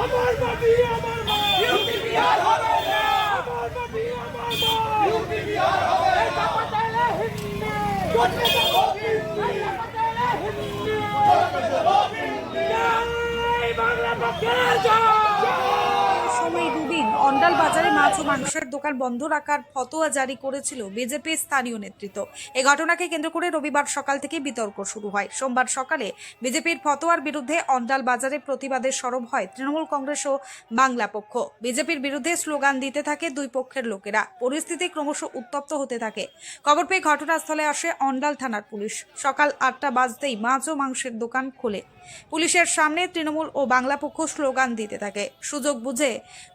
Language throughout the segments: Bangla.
আমার মাটি আমার মা ইউপি বিহার হবে না। আমার মাটি আমার মা ইউপি বিহার হবে না। পটেলে হিন্দি। কোটে দেবো হিন্দি। পটেলে হিন্দি। কোটে দেবো হিন্দি। জয় বাংলা পক্ষে জয়। অন্ডাল বাজারে মাছ ও মাংসের দোকান বন্ধ রাখার ফতোয়া জারি করেছিল বিজেপির স্থানীয় নেতৃত্ব। এই ঘটনাকে কেন্দ্র করে রবিবার সকাল থেকে বিতর্ক শুরু হয়। সোমবার সকালে বিজেপির ফতোয়ার বিরুদ্ধে অন্ডাল বাজারে প্রতিবাদের সরব হয় তৃণমূল কংগ্রেস ও বাংলা পক্ষ। বিজেপির বিরুদ্ধে স্লোগান দিতে থাকে দুই পক্ষের লোকেরা। পরিস্থিতি ক্রমশ উত্তপ্ত হতে থাকে। খবর পেয়ে ঘটনাস্থলে আসে অন্ডাল থানার পুলিশ। সকাল আটটা বাজতেই মাছ ও মাংসের দোকান খোলে। পুলিশের সামনে তৃণমূল ও বাংলা পক্ষ স্লোগান দিতে থাকে। সুযোগ বুঝে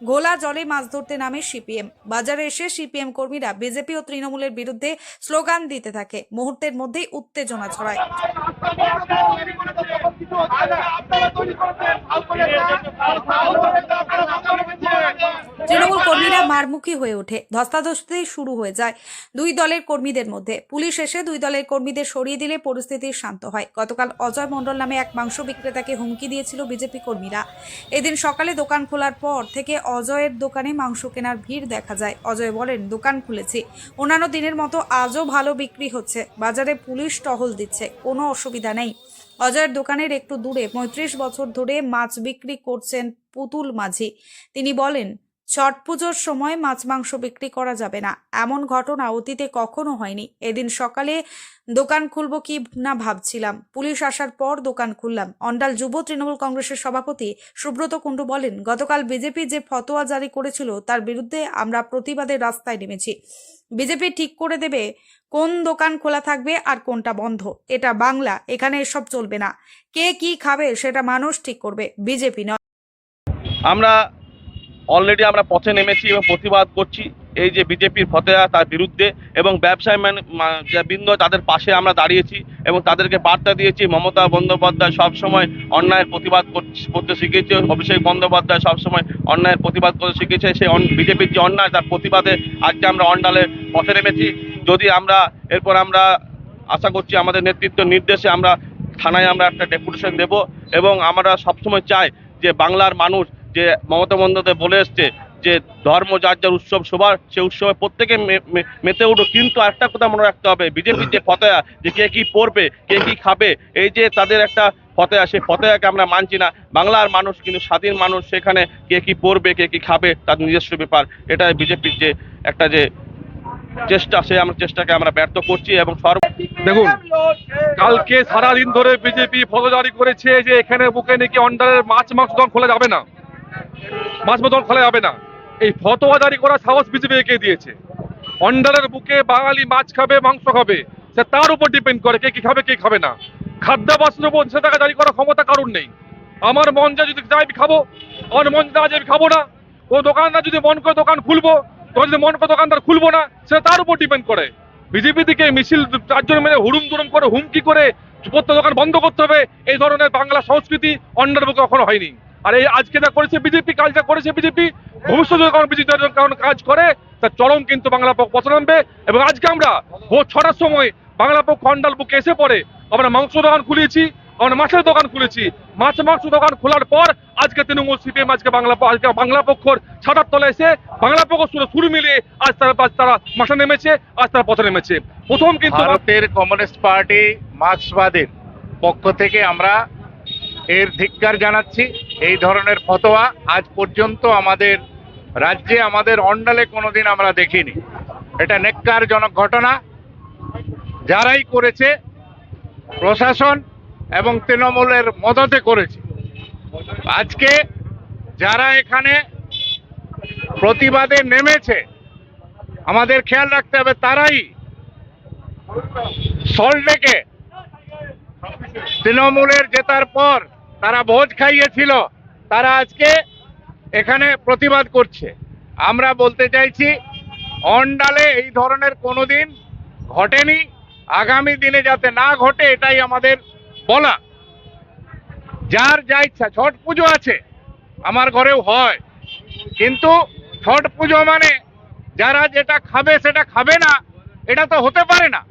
ঘোলা জলে মাছ ধরতে নামে সিপিএম। বাজারে এসে সিপিএম কর্মীরা বিজেপি ও তৃণমূলের বিরুদ্ধে স্লোগান দিতে থাকে। মুহূর্তের মধ্যেই উত্তেজনা ছড়ায়। তৃণমূল কর্মীরা মারমুখী হয়ে ওঠে। ধস্তাধস্তি শুরু হয়ে যায় দুই দলের কর্মীদের মধ্যে। পুলিশ এসে দুই দলের কর্মীদের সরিয়ে দিলে পরিস্থিতি শান্ত হয়। গতকাল অজয় মণ্ডল নামে এক মাংস বিক্রেতাকে হুমকি দিয়েছিল বিজেপি কর্মীরা। এদিন সকালে দোকান খোলার পর থেকে অজয়ের দোকানে মাংস কেনার ভিড় দেখা যায়। অজয় বলেন, দোকান খুলেছি। অন্যান্য দিনের মতো আজও ভালো বিক্রি হচ্ছে। বাজারে পুলিশ টহল দিচ্ছে। কোনো অসুবিধা নেই। অজয়ের দোকানের একটু দূরে, পঁয়ত্রিশ বছর ধরে মাছ বিক্রি করছেন পুতুল মাঝি। তিনি বলেন ছট পুজোর সময় মাছ মাংস বিক্রি করা যাবে না। এমন ঘটনা অতীতে কখনো হয়নি। এদিন সকালে দোকান খুলবো কি না ভাবছিলাম। পুলিশ আসার পর দোকান খুললাম। অন্ডাল যুব তৃণমূল কংগ্রেসের সভাপতি সুব্রত কুণ্ডু বলেন, গতকাল বিজেপি যে ফতোয়া জারি করেছিল তার বিরুদ্ধে আমরা প্রতিবাদের রাস্তায় নেমেছি। বিজেপি ঠিক করে দেবে কোন দোকান খোলা থাকবে আর কোনটা বন্ধ। এটা বাংলা, এখানে এসব চলবে না। কে কি খাবে সেটা মানুষ ঠিক করবে, বিজেপি নয়। আমরা অলরেডি আমরা পথে নেমেছি এবং প্রতিবাদ করছি। এই যে বিজেপির ফতেয়া তার বিরুদ্ধে এবং ব্যবসায়ী বৃন্দ তাদের পাশে আমরা দাঁড়িয়েছি এবং তাদেরকে বার্তা দিয়েছি, মমতা বন্দ্যোপাধ্যায় সবসময় অন্যায়ের প্রতিবাদ করতে শিখেছে অভিষেক বন্দ্যোপাধ্যায় সবসময় অন্যায়ের প্রতিবাদ করতে শিখেছে সেই বিজেপির যে অন্যায় তার প্রতিবাদে আজকে আমরা অন্ডালে পথে নেমেছি। যদি আমরা, এরপর আমরা আশা করছি আমাদের নেতৃত্ব নির্দেশে আমরা থানায় আমরা একটা ডেপুটেশন দেব এবং আমরা সবসময় চাই যে বাংলার মানুষ যে মমতা বন্দ্যোপাধ্যায় বলে এসছে যে ধর্ম যার যার উৎসব সবার, সে উৎসবে প্রত্যেকে মেতে উঠো কিন্তু একটা কথা মনে রাখতে হবে বিজেপির যে ফতেয়া, যে কে কি পড়বে, কে কি খাবে, এই যে তাদের একটা ফতেয়া, সেই ফতেয়াকে আমরা মানছি না। বাংলার মানুষ কিন্তু স্বাধীন মানুষ, সেখানে কে কি পড়বে, কে কি খাবে, তার নিজস্ব ব্যাপার। এটা বিজেপির যে একটা যে চেষ্টা, সে আমরা চেষ্টাকে আমরা ব্যর্থ করছি এবং সর্ব দেখুন, কালকে সারাদিন ধরে বিজেপি ফটো জারি করেছে যে এখানে বুকে নাকি অন্ডারের মাছ মাংস খোলা যাবে না মাছ দোকান খোলা যাবে না। এই ফতোয়া জারি করা সাহস বিজেপি একে দিয়েছে। অন্ডারের বুকে বাঙালি মাছ খাবে, মাংস খাবে, সে তার উপর ডিপেন্ড করে কে কি খাবে, কে খাবে না। খাদ্যাভাসের উপর নিষেধাজ্ঞা জারি করার ক্ষমতা কারণ নেই। আমার মন যা যদি আমি খাব, আমার মন যা আমি খাব না। ও দোকানদার যদি মন করে দোকান খুলবো তো যদি মন করে দোকানদার খুলবো না সেটা তার উপর ডিপেন্ড করে। বিজেপি দিকে মিছিল চারজন মিলে হুড়ুম দুরুম করে, হুমকি করে পত্র দোকান বন্ধ করতে হবে, এই ধরনের বাংলা সংস্কৃতি অন্যের বুকে কখনো হয়নি। আর এই আজকে যা করেছে বিজেপি, কাল যা করেছে বিজেপি, ভবিষ্যতে যখন বিজেপি কারণ কাজ করে তার চরম কিন্তু বাংলা পক্ষ পথ নামবে। এবং আজকে আমরা ভোর ছটার সময় বাংলা পক্ষ অন্ডাল বুকে এসে পড়ে, আমরা মাংস দোকান খুলেছি আমরা মাছের দোকান খুলেছি। মাছ মাংস দোকান খোলার পর আজকে তৃণমূল সিপিএম, আজকে বাংলা আজকে বাংলা পক্ষর ছাতার তলে এসে বাংলা পক্ষ সুরে সুর মিলিয়ে আজ তারা তারা মাঠে নেমেছে, আজ তারা পথে নেমেছে। প্রথম কিন্তু ভারতের কমিউনিস্ট পার্টি মার্ক্সবাদের পক্ষ থেকে আমরা এর ধিক্কার জানাচ্ছি। এই ধরনের ফতোয়া আজ পর্যন্ত আমাদের রাজ্যে, আমাদের অন্ডালে কোনোদিন আমরা দেখিনি। এটা নেককারজনক ঘটনা। যারাই করেছে প্রশাসন এবং তৃণমূলের মদতে করেছে। আজকে যারা এখানে প্রতিবাদে নেমেছে, আমাদের খেয়াল রাখতে হবে, তারাই সল্টলেকে তৃণমূলের জেতার পর তারা ভোজ খাইয়েছিল, তারা আজকে এখানে প্রতিবাদ করছে। আমরা বলতে চাইছি, অন্ডালে এই ধরনের কোনোদিন ঘটেনি। আগামী দিনে যাতে না ঘটে, এটাই আমাদের বলা। যার যা ইচ্ছা, ছট পুজো আছে, আমার ঘরেও হয়। কিন্তু ছট পুজো মানে যারা যেটা খাবে, সেটা খাবে না, এটা তো হতে পারে না।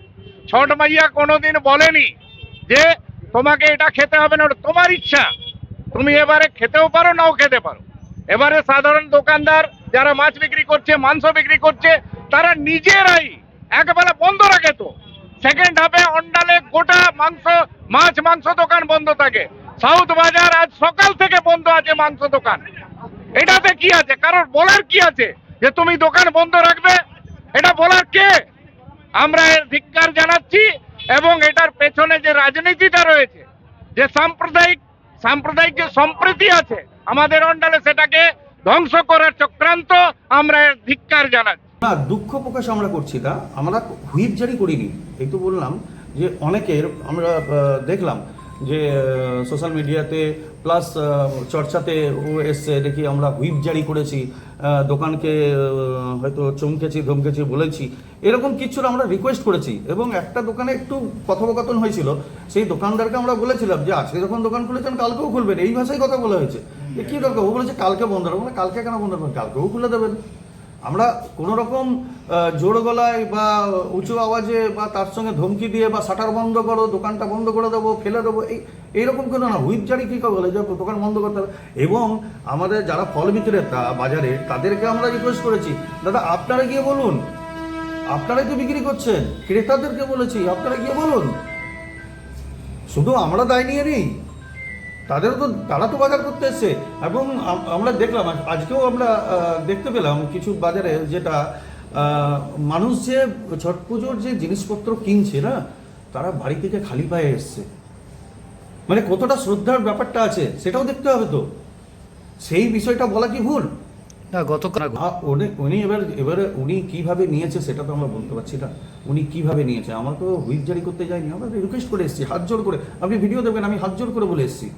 ছট মাইয়া কোনোদিন বলেনি যে, তোমাকে এটা খেতে হবে না, ওটা তোমার ইচ্ছা। তুমি এবারে খেতেও পারো, নাও খেতে পারো। এবারে সাধারণ দোকানদার যারা মাছ বিক্রি করছে, মাংস বিক্রি করছে, তারা নিজেরাই একবেলা বন্ধ রাখে তো। সেকেন্ড হাফে অন্ডালে গোটা মাংস, মাছ মাংস দোকান বন্ধ থাকে। সাউথ বাজার আজ সকাল থেকে বন্ধ আছে মাংস দোকান। এটাতে কি আছে? কারোর বলার কি আছে? যে তুমি দোকান বন্ধ রাখবে? এটা বলার কে? আমরা এর জানাচ্ছি এবং এটার পেছনে যে রাজনীতিটা রয়েছে, যে সাম্প্রদায়িক সাম্প্রদায়িক যে সম্প্রীতি আছে, আমাদের অন্ডালে সেটাকে ধ্বংস করার চক্রান্ত আমরা এর জানাচ্ছি। না, দুঃখ প্রকাশ আমরা করছি না। আমরা হুইপ জারি করিনি। এই তো বললাম যে অনেকের আমরা দেখলাম যে সোশ্যাল মিডিয়াতে প্লাস চর্চাতে ও এসছে দেখি আমরা হুইপ জারি করেছি দোকানকে হয়তো চমকেছি, ধমকেছি বলেছি। এরকম কিছু না আমরা রিকোয়েস্ট করেছি এবং একটা দোকানে একটু কথোপকথন হয়েছিল। সেই দোকানদারকে আমরা বলেছিলাম যে, আজকে যখন দোকান খুলেছেন, কালকেও খুলবেন। এই ভাষায় কথা বলা হয়েছে। কী দরকার? ও বলেছে, কালকে বন্ধ রাখব। কালকে কেন বন্ধ রাখবেন? কালকেও খুলে দেবেন। আমরা কোনো রকম জোর গলায় বা উঁচু আওয়াজে বা তার সঙ্গে ধমকি দিয়ে বা শাটার বন্ধ করো, দোকানটা বন্ধ করে দেবো, ফেলে দেবো, এই, এইরকম কোনো না? হুইপ জারি কী বলে যে দোকান বন্ধ করতে হবে। এবং আমাদের যারা ফল বিক্রেতা বাজারে, তাদেরকে আমরা রিকোয়েস্ট করেছি, দাদা, আপনারা গিয়ে বলুন। আপনারাই তো বিক্রি করছেন। ক্রেতাদেরকে বলেছি, আপনারা গিয়ে বলুন। শুধু আমরা দায় নিয়ে নিই। তাদেরও তো তারা তো বাজার করতে এসছে। এবং আমরা দেখলাম আজকেও আমরা দেখতে পেলাম কিছু বাজারে যেটা মানুষ যে ছট পুজোর যে জিনিসপত্র কিনছে না তারা বাড়ি থেকে খালি পায়ে এসছে। মানে কতটা শ্রদ্ধার ব্যাপারটা আছে সেটাও দেখতে হবে তো। সেই বিষয়টা বলা কি ভুল? না গতকাল উনি এবার এবারে উনি কীভাবে নিয়েছে সেটা তো আমরা বলতে পারছি না। উনি কীভাবে নিয়েছে? আমরা তো হুইপ জারি করতে যাইনি আমরা রিকোয়েস্ট করে এসেছি হাত জোর করে। আপনি ভিডিও দেবেন আমি হাত জোর করে বলে এসেছি।